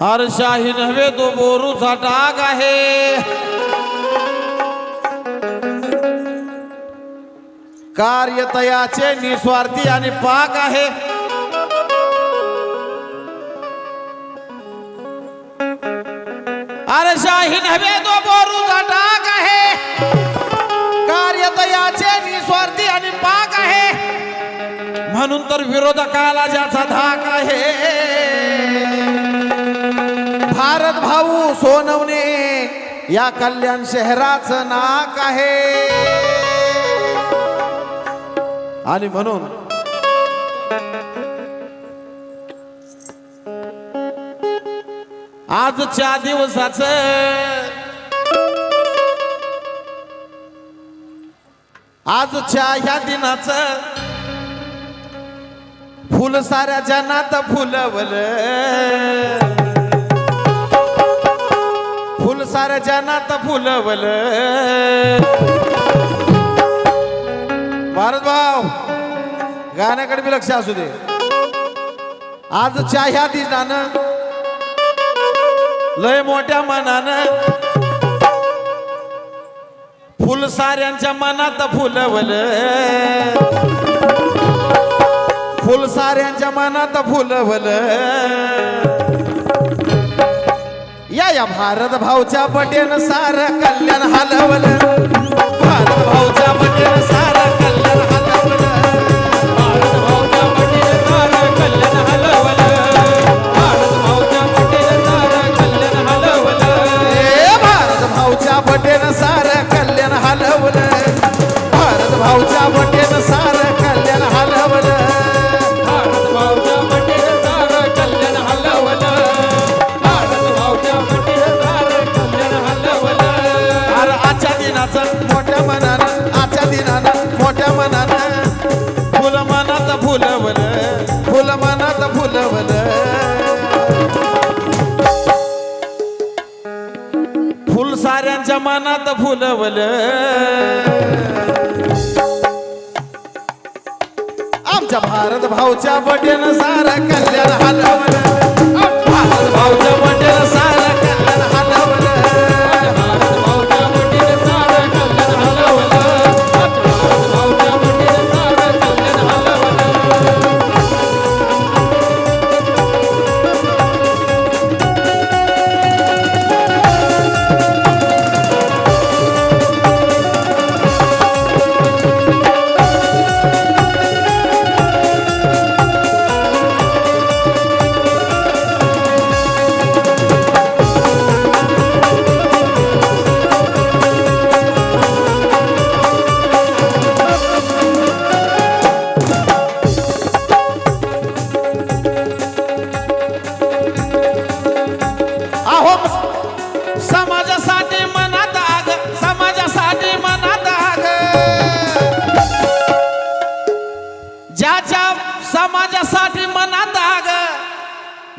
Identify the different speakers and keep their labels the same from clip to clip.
Speaker 1: हर्षाही नव्हे तो बोरूचा डाग आहे. कार्यतयाचे निस्वार्थी आणि पाक आहे. हर्षाही नव्हे तो बोरूचा डाग आहे. कार्यतयाचे निस्वार्थी आणि पाक आहे. म्हणून तर विरोधकाला ज्याचा धाक आहे. भारत भाऊ सोनवणे या कल्याण शहराचं नाक आहे. आणि म्हणून आजच्या दिवसाचं आजच्या ह्या दिनाचं फुल साऱ्या जनात फुलवलं. फुल जनात फुलवल भारत भाऊ गाण्याकडे बी लक्ष असू दे. आज ह्या दिनानं लय मोठ्या मनानं फुल साऱ्यांच्या मनात फुलवल. फुल साऱ्यांच्या मनात फुलवल. या भारत भाऊच्या पटेन सार कल्याण हलवल. भारत भाऊच्या पटेन सार तुझ्या मनात फुलवल. आमच्या भारत भाऊच्या बटेन सारा कल्याण हलव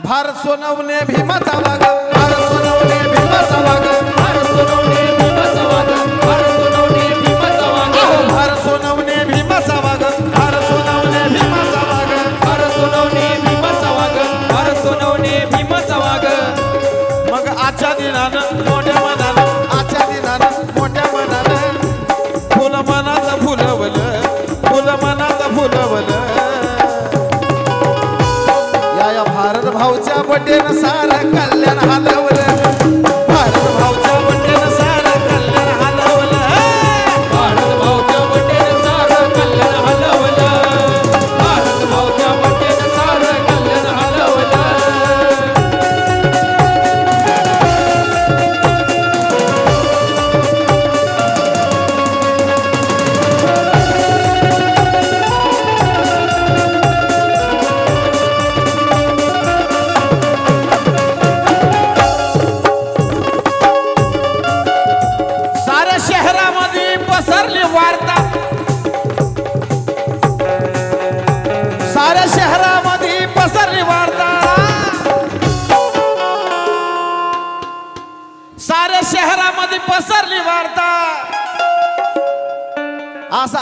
Speaker 1: भार सोनवणे भीमाचा भाग भार सोनवणे भीमाचा भाग बटेन सार कल्याण हलवल. भारत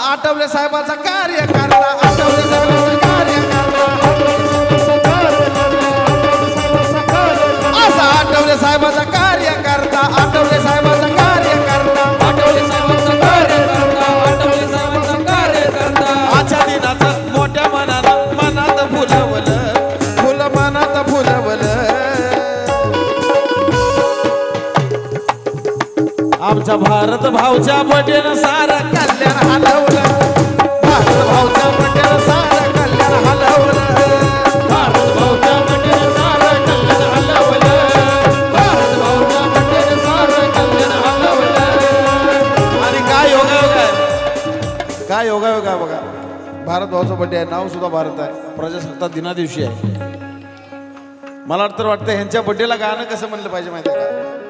Speaker 1: आठवले साहेबाचं कार्य करता आमच्या भारत भाऊच्या बड्डेनं सारं कल्याण हलवलं. भारत भावच्या बड्डेनं सारं कल्याण हलवलं.
Speaker 2: भारत भाऊच्या बड्डेनं सारं कल्याण हलवलं. भारत भाऊच्या बड्डेनं सारं कल्याण हलवलं.
Speaker 1: आणि काय योगायोग आहे काय योगायोग आहे बघा. भारत भाऊचं बड्डे आहे नाव सुद्धा भारत आहे. प्रजासत्ताक दिना दिवशी आहे. मला तर वाटतं ह्यांच्या बड्डेला गाणं कसं म्हणलं पाहिजे माहिती आहे का?